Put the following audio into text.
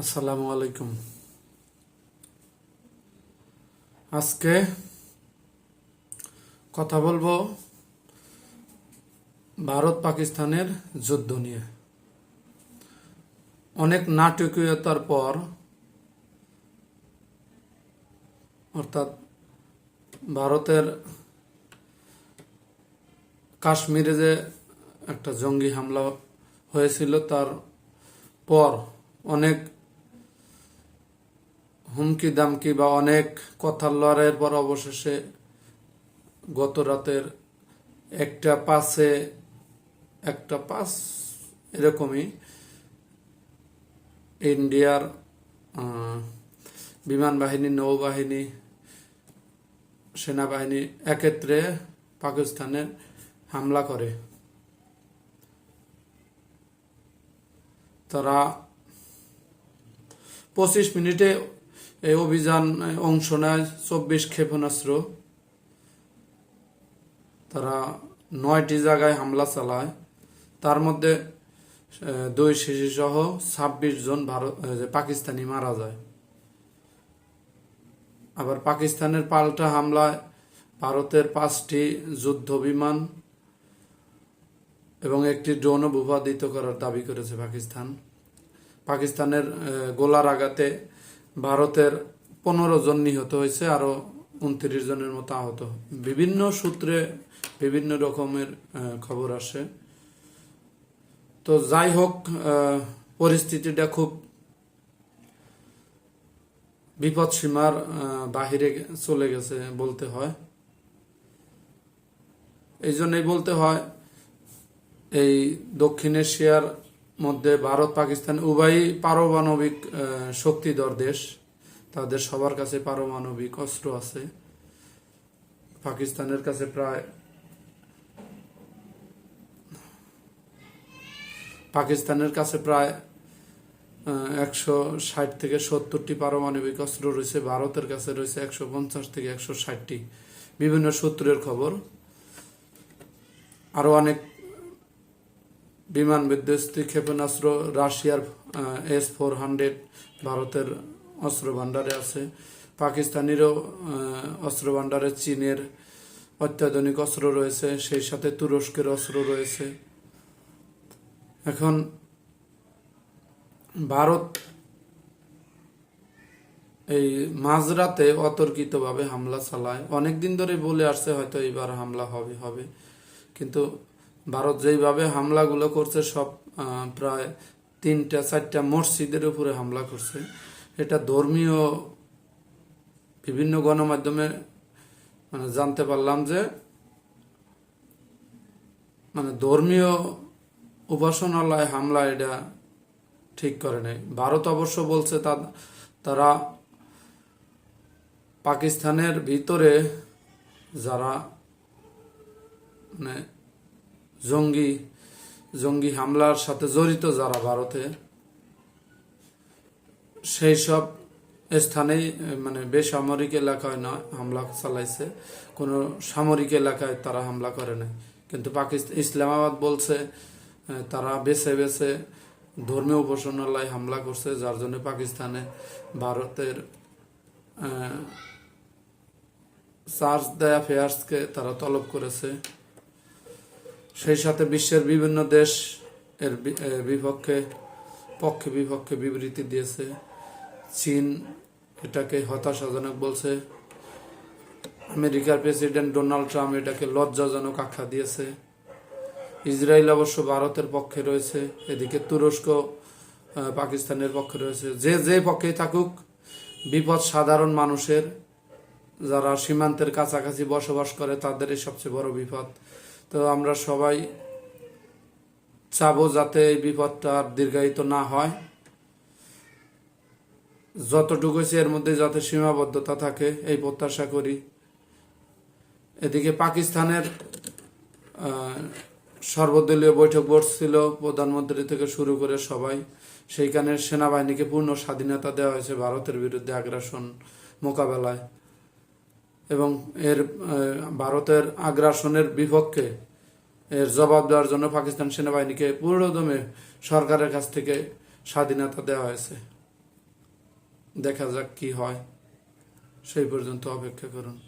আসসালামু আলাইকুম। আজকে কথা বলব ভারত পাকিস্তানের যুদ্ধ নিয়ে। অনেক নাটকীয়তার পর, অর্থাৎ ভারতের কাশ্মীরে যে একটা জঙ্গি হামলা হয়েছিল, তার পর অনেক হুমকি দামকি বা অনেক কথার লড়াইয়ের পর অবশেষে গত রাতের একটা পাশে একটা পাস এরকমই ইন্ডিয়ার বিমান বাহিনী, নৌবাহিনী, সেনাবাহিনী একত্রে পাকিস্তানে হামলা করে। তারা পঁচিশ মিনিটে এই অভিযান অংশ নেয় চব্বিশ ক্ষেপণাস্ত্র। তারা নয়টি জায়গায় হামলা চালায়। তার মধ্যে দুই শিশু সহ ছাব্বিশ জন ভারত পাকিস্তানি মারা যায়। আবার পাকিস্তানের পাল্টা হামলায় ভারতের পাঁচটি যুদ্ধ বিমান এবং একটি ড্রোন ভূপাদিত করার দাবি করেছে পাকিস্তান। পাকিস্তানের গোলার আঘাতে ভারতের পনেরো জন নিহত হয়েছে, আরও উনত্রিশ জনের মতো আহত। বিভিন্ন সূত্রে বিভিন্ন রকমের খবর আসে। তো যাই হোক পরিস্থিতিটা খুব বিপদ সীমার বাহিরে চলে গেছে বলতে হয়। এই জন্যই বলতে হয়, এই দক্ষিণ এশিয়ার মধ্যে ভারত, পাকিস্তান উভয়ই পারমাণবিক শক্তিধর দেশ। তাদের সবার কাছে পারমাণবিক অস্ত্র আছে। পাকিস্তানের কাছে প্রায় পাকিস্তানের কাছে প্রায় একশো ষাট থেকে সত্তরটি পারমাণবিক অস্ত্র রয়েছে। ভারতের কাছে রয়েছে একশো পঞ্চাশ থেকে একশো ষাটটি। বিভিন্ন সূত্রের খবর। আরও অনেক বিমান বিধ্বস্তি ক্ষেপণাস্ত্র রাশিয়ার এস ফোর হান্ড্রেড ভারতের অস্ত্র ভাণ্ডারে আছে। পাকিস্তানিরও আহ, অস্ত্র ভাণ্ডারে চীনের অত্যাধুনিক অস্ত্র রয়েছে সেই সাথে তুরস্কের অস্ত্র রয়েছে। এখন ভারত এই মাঝরাতে অতর্কিতভাবে হামলা চালায়। অনেকদিন ধরে বলে আসছে হয়তো এইবার হামলা হবে হবে। কিন্তু ভারত যেইভাবে হামলাগুলো করছে, সব প্রায় তিনটা, চারটা মসজিদের উপরে হামলা করছে। এটা ধর্মীয় বিভিন্ন গণমাধ্যমে মানে জানতে পারলাম যে মানে ধর্মীয় উপাসনালয় হামলা এটা ঠিক করে নাই। ভারত অবশ্য বলছে তারা পাকিস্তানের ভিতরে যারা মানে জঙ্গি জঙ্গি হামলার সাথে জড়িত যারা ভারতে, সেই সব স্থানেই মানে বেসামরিক এলাকায় না হামলা চালাইছে। কোনো সামরিক এলাকায় তারা হামলা করে নাই। কিন্তু পাকিস্তান ইসলামাবাদ বলছে তারা বেছে বেছে ধর্মীয় উপাসনালয় হামলা করছে, যার জন্য পাকিস্তানে ভারতের চার্জ দেয় অ্যাফেয়ার্সকে তারা তলব করেছে। সেই সাথে বিশ্বের বিভিন্ন দেশ এর বিপক্ষে, পক্ষে বিপক্ষে বিবৃতি দিয়েছে। চীন এটাকে হতাশাজনক বলছে। আমেরিকার প্রেসিডেন্ট ডোনাল্ড ট্রাম্প এটাকে লজ্জাজনক আখ্যা দিয়েছে। ইসরায়েল অবশ্য ভারতের পক্ষে রয়েছে, এদিকে তুরস্ক পাকিস্তানের পক্ষে রয়েছে। যে যে পক্ষেই থাকুক, বিপদ সাধারণ মানুষের, যারা সীমান্তের কাছাকাছি বসবাস করে, তাদেরই সবচেয়ে বড় বিপদ। তো আমরা সবাই চাবো যাতে এই বিপদটা আর দীর্ঘায়িত না হয়। যতটুকু এর মধ্যে যাতে সীমাবদ্ধতা থাকে, এই প্রত্যাশা করি। এদিকে পাকিস্তানের সর্বদলীয় বৈঠক বসছিল, প্রধানমন্ত্রী থেকে শুরু করে সবাই। সেইখানে সেনাবাহিনীকে পূর্ণ স্বাধীনতা দেওয়া হয়েছে ভারতের বিরুদ্ধে আগ্রাসন মোকাবেলায়। এবং এর ভারতের আগ্রাসনের বিপক্ষে এর জবাব দেওয়ার জন্য পাকিস্তান সেনাবাহিনীকে পূর্ণদমে সরকারের কাছ থেকে স্বাধীনতা দেওয়া হয়েছে। দেখা যাক কি হয়। সেই পর্যন্ত অপেক্ষা করুন।